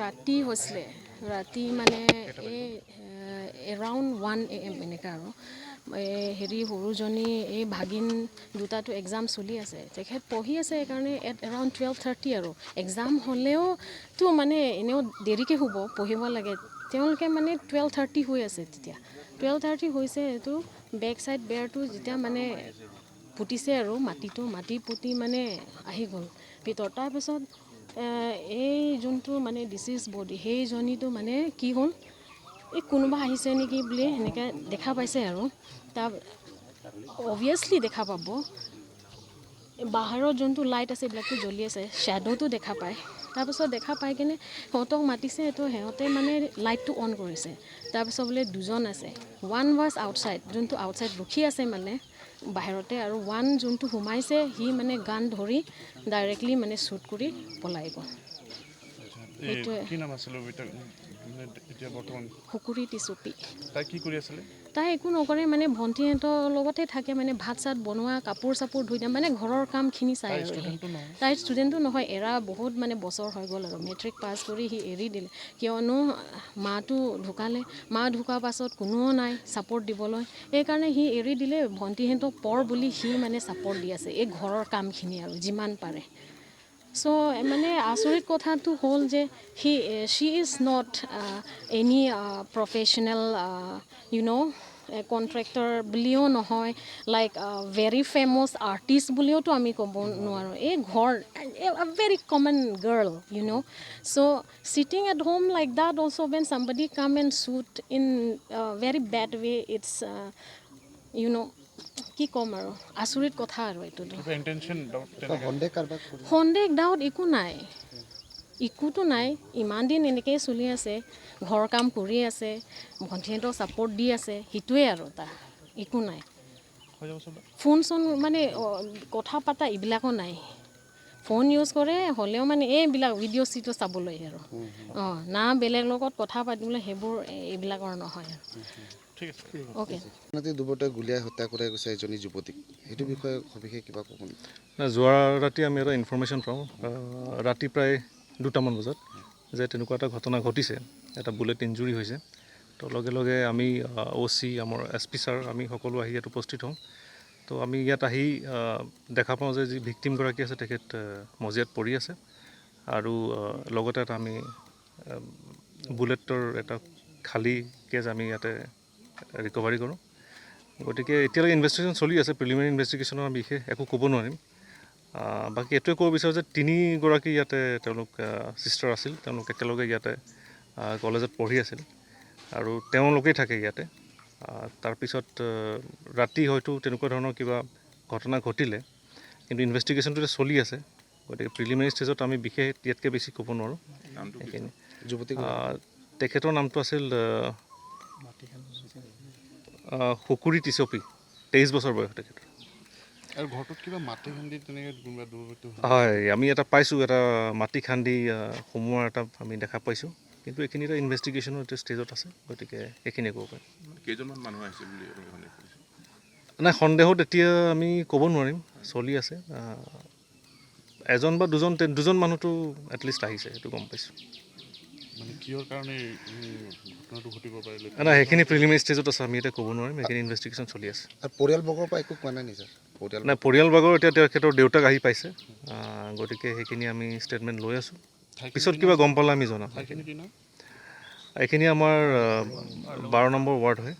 ৰাতি হৈছিলে। ৰাতি মানে এই এৰাউণ্ড ওৱান এ এম এনেকুৱা আৰু। এই হেৰি সৰুজনী এই ভাগিন দুটাটো এক্সাম চলি আছে। তেখেত পঢ়ি আছে সেইকাৰণে এট এৰাউণ্ড টুৱেল্ভ থাৰ্টি আৰু। এক্সাম হ'লেওতো মানে এনেও দেৰিকৈ শুব পঢ়িব লাগে। তেওঁলোকে মানে টুৱেল্ভ থাৰ্টি হৈ আছে তেতিয়া। টুৱেল্ভ থাৰ্টি হৈছে এইটো বেক চাইড বেৰটো যেতিয়া মানে পুতিছে আৰু মাটিটো মাটি পুতি মানে আহি গ'ল। ভিতৰত তাৰপিছত এই যোনটো মানে ডিচিজ বডি সেইজনীটো মানে কি হ'ল? এই কোনোবা আহিছে নেকি বুলি সেনেকৈ দেখা পাইছে আৰু। তাৰ অভিয়াছলি দেখা পাব। বাহিৰত যোনটো লাইট আছে, এইবিলাকতো জ্বলি আছে শ্বেড'টো দেখা পায়। তাৰপিছত দেখা পাই কিনে সিহঁতক মাতিছে, তো সিহঁতে মানে লাইটটো অন কৰিছে। তাৰপিছত বোলে দুজন আছে। ওৱান ৱাজ আউটছাইড যোনটো আউটছাইড ৰখি আছে মানে। বাহিৰতে আৰু ওৱান যোনটো সোমাইছে সি মানে গান ধৰি ডাইৰেক্টলি মানে শ্বুট কৰি পলাই গ'ল। কি নাম আছিলে এতিয়া মানে এতিয়া বৰ্তমান? টিচুপি তাই কি কৰি আছিলে? তাই একো নকৰে মানে ভণ্টিহঁতৰ লগতে থাকে মানে ভাত চাত বনোৱা কাপোৰ চাপোৰ ধুই দিয়া মানে ঘৰৰ কামখিনি চাই তাই আৰু সি। ষ্টুডেণ্টটো নহয়? তাইৰ ষ্টুডেণ্টটো নহয় এৰা বহুত মানে বছৰ হৈ গ'ল আৰু। মেট্ৰিক পাছ কৰি সি এৰি দিলে। কিয়নো মাটো ঢুকালে মা ঢুকোৱাৰ পাছত কোনোও নাই ছাপৰ্ট দিবলৈ। সেইকাৰণে সি এৰি দিলে ভণ্টিহঁতক পৰ বুলি সি মানে ছাপৰ্ট দি আছে এই ঘৰৰ কামখিনি আৰু যিমান পাৰে। চ' মানে আচৰিত কথাটো হ'ল যে সি she is not any professional you know' contractor বুলিও নহয় লাইক ভেৰি ফেমাছ আৰ্টিষ্ট বুলিওতো আমি ক'ব নোৱাৰোঁ এই ঘৰ very common girl you know' so' sitting at home like that also' when somebody come and shoot in a very bad way it's uh, you know কি ক'ম আৰু? আচৰিত কথা আৰু তেনেকৈ। সন্দেহ ডাউট একো নাই। একোতো নাই। ইমান দিন এনেকৈয়ে চলি আছে। ঘৰ কাম কৰি আছে। ভণ্টিহঁতক ছাপৰ্ট দি আছে। সেইটোৱে আৰু তাৰ একো নাই। ফোন চোন মানে কথা পতা এইবিলাকো নাই। ফোন ইউজ কৰে হ'লেও মানে এইবিলাক ভিডিঅ' চিডিঅ' চাবলৈ আৰু। অঁ না বেলেগ লগত কথা পাতিবলৈ সেইবোৰ এইবিলাকৰ নহয় আৰু। ঠিক আছে। অ'কে। ৰাতি দুবৰতে গুলীয়াই হত্যা কৰে গৈছে এজনী যুৱতীক। সেইটো বিষয়ে সবিশেষ কিবা ক'ব নেকি? নাই, যোৱা ৰাতি আমি এটা ইনফৰ্মেশ্যন পাওঁ ৰাতি প্ৰায় দুটামান বজাত যে তেনেকুৱা এটা ঘটনা ঘটিছে এটা বুলেট ইঞ্জুৰি হৈছে। তো লগে লগে আমি অ' চি আমাৰ এছ পি ছাৰ আমি সকলো আহি ইয়াত উপস্থিত হওঁ। তো আমি ইয়াত আহি দেখা পাওঁ যে যি ভিক্টিমগৰাকী আছে, তেখেত মজিয়াত পৰি আছে। আৰু লগতে এটা আমি বুলেটৰ এটা খালী কেছ আমি ইয়াতে ৰিকভাৰী কৰোঁ। গতিকে এতিয়ালৈকে ইনভেষ্টিগেশ্যন চলি আছে প্ৰিলিমিনাৰী ইনভেষ্টিগেশ্যনৰ বিশেষ একো ক'ব নোৱাৰিম। বাকী এইটোৱে ক'ব বিচাৰোঁ যে তিনিগৰাকী ইয়াতে তেওঁলোক ছিষ্টাৰ আছিল। তেওঁলোক একেলগে ইয়াতে কলেজত পঢ়ি আছিল। আৰু তেওঁলোকেই থাকে ইয়াতে। তাৰপিছত ৰাতি হয়তো তেনেকুৱা ধৰণৰ কিবা ঘটনা ঘটিলে কিন্তু ইনভেষ্টিগেশ্যনটো এতিয়া চলি আছে। গতিকে প্ৰিলিমিনাৰী ষ্টেজত আমি বিশেষ ইয়াতকৈ বেছি ক'ব নোৱাৰোঁ। সেইখিনি। যুৱতীক আহ, তেখেতৰ নামটো আছিল আহ, টিচপি তেইছ বছৰ বয়স তেখেতৰ। আৰু ঘৰটোত কিবা মাটি খান্দি তেনেকৈ কোনোবা হয় আমি এটা পাইছোঁ এটা মাটি খান্দি সোমোৱাৰ এটা আমি দেখা পাইছোঁ। কিন্তু এইখিনি এটা ইনভেষ্টিগেশ্যনৰ এতিয়া ষ্টেজত আছে গতিকে সেইখিনিয়ে ক'ব পাৰিম। কেইজনমান মানুহ আহিছিল বুলি নাই সন্দেহত এতিয়া আমি ক'ব নোৱাৰিম চলি আছে। এজন বা দুজন দুজন মানুহটো এটলিষ্ট আহিছে সেইটো গম পাইছোঁ। মানে নাই সেইখিনি প্ৰিলিমিনাৰী ষ্টেজত আছে আমি এতিয়া ক'ব নোৱাৰিম সেইখিনি ইনভেষ্টিগেশ্যন চলি আছে। আৰু পৰিয়ালবৰ্গৰ পৰা একো কোৱা নাই নি ছাৰ? পৰিয়াল নাই পৰিয়ালভাগৰ এতিয়া তেখেতৰ দেউতাক আহি পাইছে। গতিকে সেইখিনি আমি ষ্টেটমেণ্ট লৈ আছোঁ। পিছত কিবা গম পালে আমি জনাম। এইখিনি আমাৰ বাৰ নম্বৰ ৱাৰ্ড হয়।